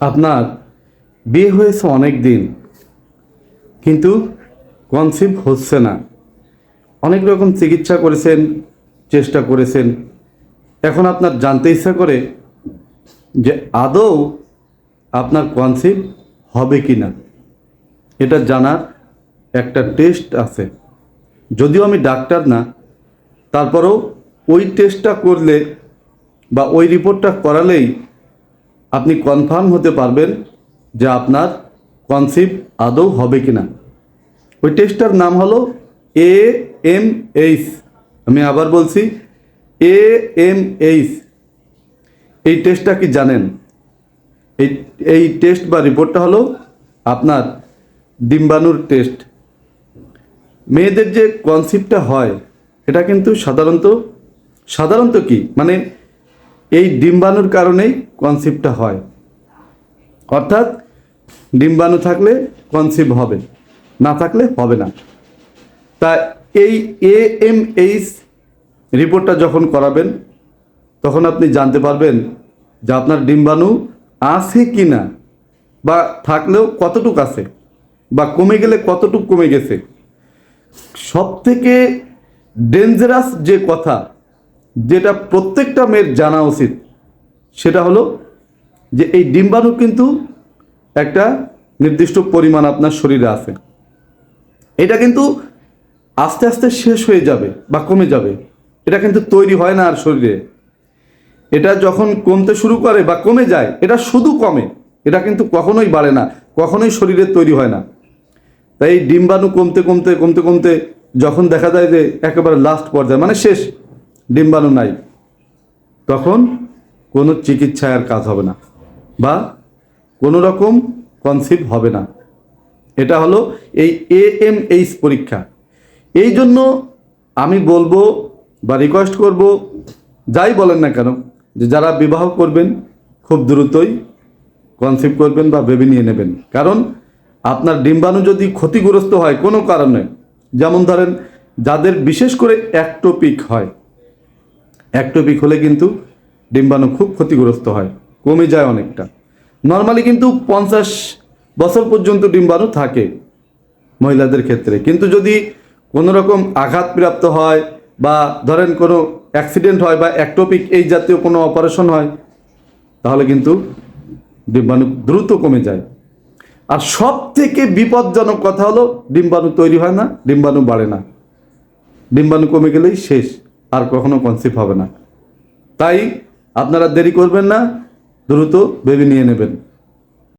আপনার বিয়ে হয়েছে অনেক দিন কিন্তু কনসিভ হচ্ছে না। অনেক রকম চিকিৎসা করেছেন, চেষ্টা করেছেন। এখন আপনার জানতে ইচ্ছা করে যে আদৌ আপনার কনসিভ হবে কি না এটা জানার একটা টেস্ট আছে। যদিও আমি ডাক্তার না, তারপরেও ওই টেস্টটা করলে বা ওই রিপোর্টটা করালেই আপনি কনফার্ম হতে পারবেন যে আপনার কনসিভ আদৌ হবে কি না ওই টেস্টটার নাম হলো এ এম এইচ আমি আবার বলছি এ এম এইচ এই টেস্টটা কি জানেন? এই এই টেস্ট বা রিপোর্টটা হলো আপনার ডিম্বাণুর টেস্ট মেয়েদের যে কনসিপ্টটা হয়, এটা কিন্তু সাধারণত সাধারণত কি? মানে এই ডিম্বাণুর কারণেই কনসিপ্টটা হয়। অর্থাৎ ডিম্বাণু থাকলে কনসিভ হবে, না থাকলে হবে না। তা এই এ এম এইচ রিপোর্টটা যখন করাবেন, তখন আপনি জানতে পারবেন যে আপনার ডিম্বাণু আছে কি না বা থাকলেও কতটুক আছে বা কমে গেলে কতটুক কমে গেছে। সব থেকে ডেঞ্জারাস যে কথা যেটা প্রত্যেকটা মেয়ের জানা উচিত, সেটা হলো যে এই ডিম্বাণু কিন্তু একটা নির্দিষ্ট পরিমাণ আপনার শরীরে আছে। এটা কিন্তু আস্তে আস্তে শেষ হয়ে যাবে বা কমে যাবে। এটা কিন্তু তৈরি হয় না আর শরীরে। এটা যখন কমতে শুরু করে বা কমে যায়, এটা শুধু কমে, এটা কিন্তু কখনোই বাড়ে না, কখনোই শরীরে তৈরি হয় না। তাই এই ডিম্বাণু কমতে কমতে কমতে কমতে যখন দেখা যায় যে একেবারে লাস্ট পর্যায়ে মানে শেষ ডিম্বাণু নাই। তখন কোনো চিকিৎসায় আর কাজ হবে না বা কোনো রকম কনসিভ হবে না। এটা হলো এই এ এম এইচ পরীক্ষা। এই জন্য আমি বলব বা রিকোয়েস্ট করব, যাই বলেন না কেন, যে যারা বিবাহ করবেন, খুব দ্রুতই কনসিভ করবেন বা ভেবে নিয়ে নেবেন। কারণ আপনার ডিম্বাণু যদি ক্ষতিগ্রস্ত হয় কোনো কারণে, যেমন ধরেন যাদের বিশেষ করে অ্যাক্টোপিক হয় অ্যাক্টোপিক হলে কিন্তু ডিম্বাণু খুব ক্ষতিগ্রস্ত হয়, কমে যায় অনেকটা। নর্মালি কিন্তু পঞ্চাশ বছর পর্যন্ত ডিম্বাণু থাকে মহিলাদের ক্ষেত্রে। কিন্তু যদি কোনো রকম আঘাতপ্রাপ্ত হয় বা ধরেন কোনো অ্যাক্সিডেন্ট হয় বা অ্যাক্টোপিক এই জাতীয় কোনো অপারেশন হয়, তাহলে কিন্তু ডিম্বাণু দ্রুত কমে যায়। আর সব থেকে বিপজ্জনক কথা হলো ডিম্বাণু তৈরি হয় না, ডিম্বাণু বাড়ে না। ডিম্বাণু কমে গেলেই শেষ। আর কখনো কনসিভ হবে না। তাই আপনারা দেরি করবেন না দ্রুত বেবি নিয়ে নেবেন।